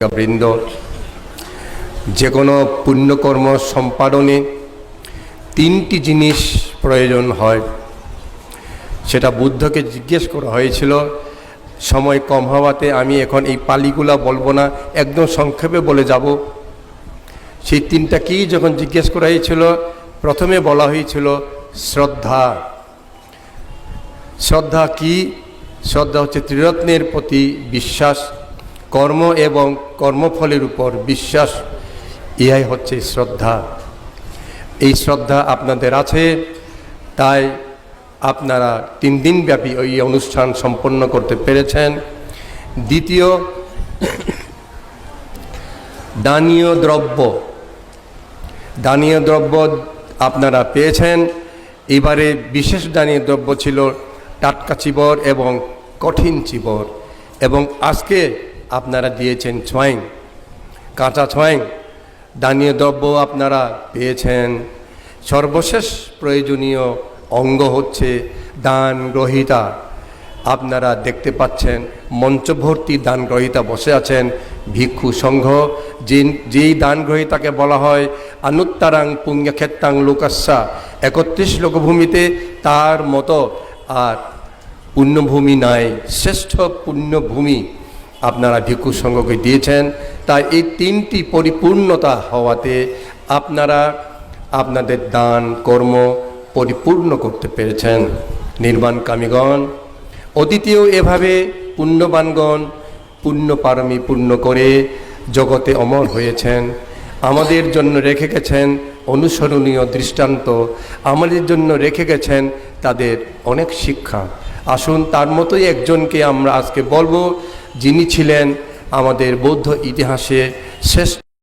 বৃন্দ যে কোনো পুণ্যকর্ম সম্পাদনে তিনটি জিনিস প্রয়োজন হয়। সেটা বুদ্ধকে জিজ্ঞেস করা হয়েছিল, সময় কম হওয়াতে আমি এখন এই পালিগুলা বলব না, একদম সংক্ষেপে বলে যাব। সেই তিনটা কি যখন জিজ্ঞেস করা হয়েছিল, প্রথমে বলা হয়েছিল, শ্রদ্ধা। শ্রদ্ধা কি? শ্রদ্ধা হচ্ছে ত্রিরত্নের প্রতি বিশ্বাস। কর্ম এবং কর্মফলের উপর বিশ্বাস, ইহাই হচ্ছে শ্রদ্ধা। এই শ্রদ্ধা আপনাদের আছে, তাই আপনারা তিন দিন ব্যাপী ওই অনুষ্ঠান সম্পন্ন করতে পেরেছেন। দ্বিতীয়, দানীয় দ্রব্য। দানীয় দ্রব্য আপনারা পেয়েছেন। এবারে বিশেষ দানীয় দ্রব্য ছিল টাটকা চিবর এবং কঠিন চিবর। এবং আজকে আপনারা দিয়েছেন ছোঁয়াইন, কাঁচা ছোঁয়াইন, দানীয় দ্রব্য আপনারা পেয়েছেন। সর্বশেষ প্রয়োজনীয় অঙ্গ হচ্ছে দান গ্রহিতা। আপনারা দেখতে পাচ্ছেন, মঞ্চভর্তি দান গ্রহিতা বসে আছেন ভিক্ষু সংঘ। যেই দান গ্রহিতাকে বলা হয়, আনুত্তারাং পুণ্যক্ষেত্রাং লোকাস্যা, একত্রিশ লোকভূমিতে তার মতো আর পুণ্যভূমি নাই, শ্রেষ্ঠ পুণ্যভূমি আপনারা ভিক্ষু সংঘকে দিয়েছেন। তাই এই তিনটি পরিপূর্ণতা হওয়াতে আপনারা আপনাদের দান, কর্ম পরিপূর্ণ করতে পেরেছেন। নির্বাণকামীগণ অতীতেও এভাবে পুণ্যবানগণ পুণ্য পারমী পূর্ণ করে জগতে অমর হয়েছেন। আমাদের জন্য রেখে গেছেন অনুসরণীয় দৃষ্টান্ত। আমাদের জন্য রেখে গেছেন তাদের অনেক শিক্ষা। আসুন তার মতোই একজনকে আমরা আজকে বলব যিনি ছিলেন আমাদের বৌদ্ধ ইতিহাসে শ্রেষ্ঠ